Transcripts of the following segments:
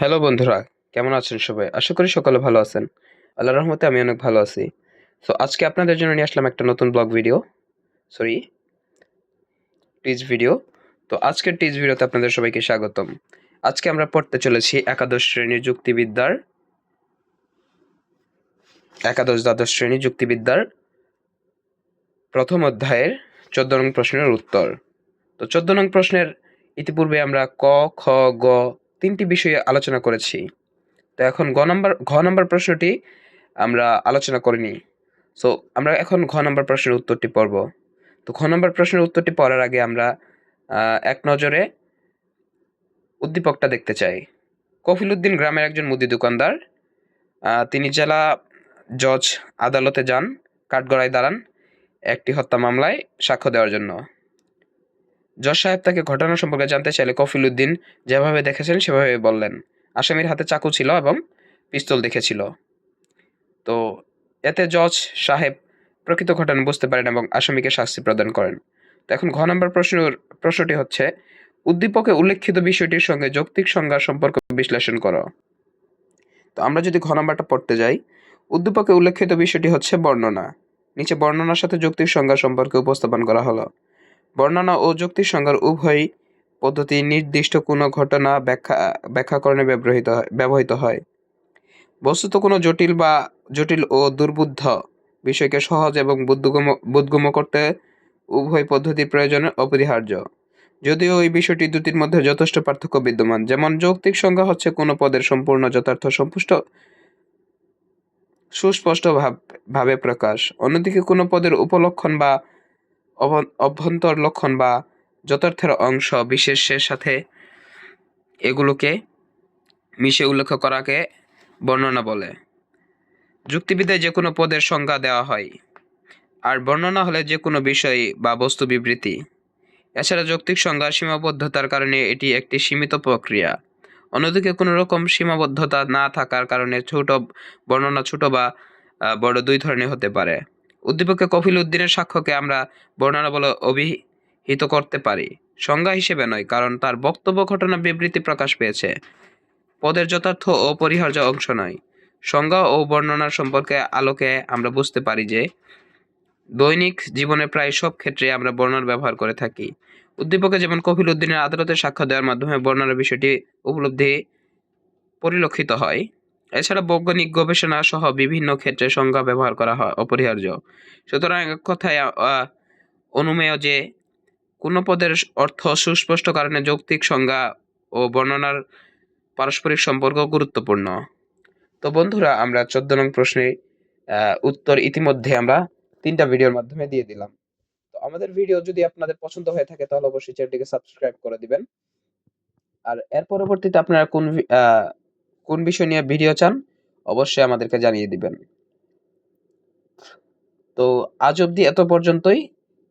Hello বন্ধুরা, কেমন আছেন সবাই? আশা করি সকলে ভালো আছেন। আল্লাহ রহমতে আমি অনেক ভালো আছি। সো আজকে আপনাদের জন্য নিয়ে আসলাম একটা নতুন blog video sorry Teej video তো আজকের টিজ ভিডিওতে আপনাদের সবাইকে স্বাগতম। আজকে আমরা পড়তে চলেছি একাদশ শ্রেণির যুক্তিবিদ্যার, একাদশ দ্বাদশ শ্রেণি যুক্তিবিদ্যার প্রথম অধ্যায়ের চোদ্দ নং প্রশ্নের উত্তর। তো চোদ্দ নং প্রশ্নের ইতিপূর্বে আমরা ক, খ, গ তিনটি বিষয়ে আলোচনা করেছি। তো এখন গ নম্বর, ঘ নম্বর প্রশ্নটি আমরা আলোচনা করিনি। সো আমরা এখন ঘ নম্বর প্রশ্নের উত্তরটি পড়ব। তো ঘ নম্বর প্রশ্নের উত্তরটি পড়ার আগে আমরা এক নজরে উদ্দীপকটা দেখতে চাই। কফিলউদ্দিন গ্রামের একজন মুদি দোকানদার তিনি জেলা জজ আদালতে যান, কাঠগড়ায় দাঁড়ান একটি হত্যা মামলায় সাক্ষ্য দেওয়ার জন্য। জজ সাহেব তাকে ঘটনা সম্পর্কে জানতে চাইলে কফিল উদ্দিন যেভাবে দেখেছেন সেভাবে বললেন। আসামির হাতে চাকু ছিল এবং পিস্তল দেখেছিল। তো এতে জজ সাহেব প্রকৃত ঘটনা বুঝতে পারেন এবং আসামিকে শাস্তি প্রদান করেন। তো এখন ঘ নম্বর প্রশ্ন প্রশ্নটি হচ্ছে, উদ্দীপকে উল্লেখিত বিষয়টির সঙ্গে যৌক্তিক সংজ্ঞা সম্পর্ক বিশ্লেষণ করো। তো আমরা যদি ঘ নম্বরটা পড়তে যাই, উদ্দীপকে উল্লেখিত বিষয়টি হচ্ছে বর্ণনা। নিচে বর্ণনার সাথে যৌক্তিক সংজ্ঞা সম্পর্কে উপস্থাপন করা হলো। বর্ণনা ও যুক্তির সংজ্ঞার উভয় পদ্ধতি নির্দিষ্ট কোনো ঘটনা ব্যাখ্যা, ব্যাখ্যাকরণে ব্যবহৃত হয় ব্যবহৃত হয়। বস্তুত কোনো জটিল বা জটিল ও দুর্বুদ্ধ বিষয়কে সহজ এবং বুদ্ধগম বোধগম্য করতে উভয় পদ্ধতির প্রয়োজন অপরিহার্য। যদিও এই বিষয়টি দুটির মধ্যে যথেষ্ট পার্থক্য বিদ্যমান, যেমন যৌক্তিক সংজ্ঞা হচ্ছে কোনো পদের সম্পূর্ণ যথার্থ সম্পুষ্ট সুস্পষ্ট ভাব প্রকাশ। অন্যদিকে কোনো পদের উপলক্ষণ বা অভ্যন্তর লক্ষণ বা যথার্থের অংশ বিশেষের সাথে এগুলোকে মিশে উল্লেখ করাকে বর্ণনা বলে। যুক্তিবিদ্যায় যে কোনো পদের সংজ্ঞা দেওয়া হয়। আর বর্ণনা হলে যে কোনো বিষয় বা বস্তু বিবৃতি। এছাড়া যৌক্তিক সংজ্ঞা সীমাবদ্ধতার কারণে এটি একটি সীমিত প্রক্রিয়া। অন্যদিকে কোনো রকম সীমাবদ্ধতা না থাকার কারণে ছোট বর্ণনা ছোট বা বড় দুই ধরনের হতে পারে। উদ্দীপকে কফিল উদ্দিনের সাক্ষ্যকে আমরা বর্ণনা বলে অভিহিত করতে পারি। সংজ্ঞা হিসেবে নয়, কারণ তার বক্তব্য, ঘটনা, বিবৃতি প্রকাশ পেয়েছে। পদের যথার্থ ও পরিহার্য অংশ নয়। সংজ্ঞা ও বর্ণনার সম্পর্কে আলোকে আমরা বুঝতে পারি যে, দৈনিক জীবনে প্রায় সব ক্ষেত্রে আমরা বর্ণনার ব্যবহার করে থাকি। উদ্দীপকে যেমন কফিল উদ্দিনের আদালতে সাক্ষ্য দেওয়ার মাধ্যমে বর্ণনার বিষয়টি উপলব্ধি পরিলক্ষিত হয় এছাড়া বৈজ্ঞানিক গবেষণা সহ বিভিন্ন ক্ষেত্রে সংজ্ঞা ব্যবহার করা হয়, অপরিহার্য। সুতরাং এক কথায় অনুমেয় যে কোনো পদের অর্থ সুস্পষ্ট কারণে যৌক্তিক সংজ্ঞা ও বর্ণনার পারস্পরিক সম্পর্ক গুরুত্বপূর্ণ। তো বন্ধুরা, আমরা চোদ্দ নং প্রশ্নের উত্তর ইতিমধ্যে আমরা তিনটা ভিডিওর মাধ্যমে দিয়ে দিলাম। তো আমাদের ভিডিও যদি আপনাদের পছন্দ হয়ে থাকে, তাহলে অবশ্যই চ্যানেলটিকে সাবস্ক্রাইব করে দিবেন। আর এর পরবর্তীতে আপনারা কোন কোন বিষয় নিয়ে ভিডিও চান, অবশ্যই আমাদেরকে জানিয়ে দিবেন। তো আজ অবধি এত পর্যন্তই।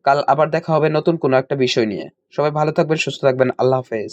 কাল আবার দেখা হবে নতুন কোনো একটা বিষয় নিয়ে। সবাই ভালো থাকবেন, সুস্থ থাকবেন। আল্লাহ হাফেজ।